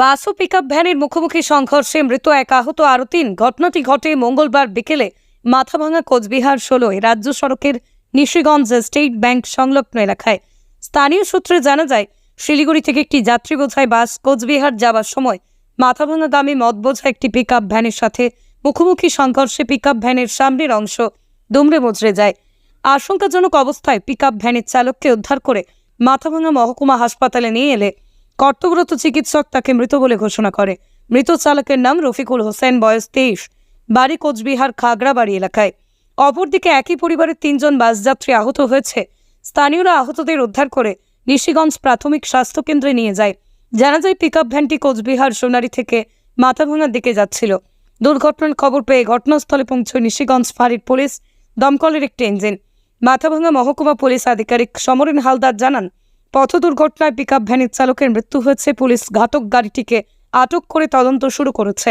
বাস ও pickup ভ্যানের মুখোমুখি সংঘর্ষে মৃত এক আহত আরও তিন। ঘটনাটি ঘটে মঙ্গলবার বিকেলে মাথাভাঙা কোচবিহার ষোলোয় রাজ্য সড়কের নিশিগঞ্জ স্টেট ব্যাংক সংলগ্ন এলাকায়। স্থানীয় সূত্রে জানা যায়, শিলিগুড়ি থেকে একটি যাত্রী বোঝাই বাস কোচবিহার যাবার সময় মাথাভাঙাগামী মদ বোঝা একটি পিকআপ ভ্যানের সাথে মুখোমুখি সংঘর্ষে পিকআপ ভ্যানের সামনের অংশ দুমড়ে মুচড়ে যায়। আশঙ্কাজনক অবস্থায় পিকআপ ভ্যানের চালককে উদ্ধার করে মাথাভাঙা মহকুমা হাসপাতালে নিয়ে এলে কর্তব্যরত চিকিৎসক তাকে মৃত বলে ঘোষণা করে। মৃত চালকের নাম রফিকুল হোসেন, বয়স তেইশ, বাড়ি কোচবিহার খাগড়াবাড়ি এলাকায়। অপরদিকে একই পরিবারের তিনজন বাসযাত্রী আহত হয়েছে। স্থানীয়রা আহতদের উদ্ধার করে নিশিগঞ্জ প্রাথমিক স্বাস্থ্য কেন্দ্রে নিয়ে যায়। জানা যায় পিকআপ ভ্যানটি কোচবিহার সোনারি থেকে মাথাভাঙার দিকে যাচ্ছিল। দুর্ঘটনার খবর পেয়ে ঘটনাস্থলে পৌঁছয় নিশিগঞ্জ ফাঁড়ির পুলিশ। দমকলের একটি ইঞ্জিন। মাথাভাঙা মহকুমা পুলিশ আধিকারিক সমরেন হালদার জানান পথ দুর্ঘটনায় পিকআপ ভ্যানের চালকের মৃত্যু হয়েছে। পুলিশ ঘাতক গাড়িটিকে আটক করে তদন্ত শুরু করেছে।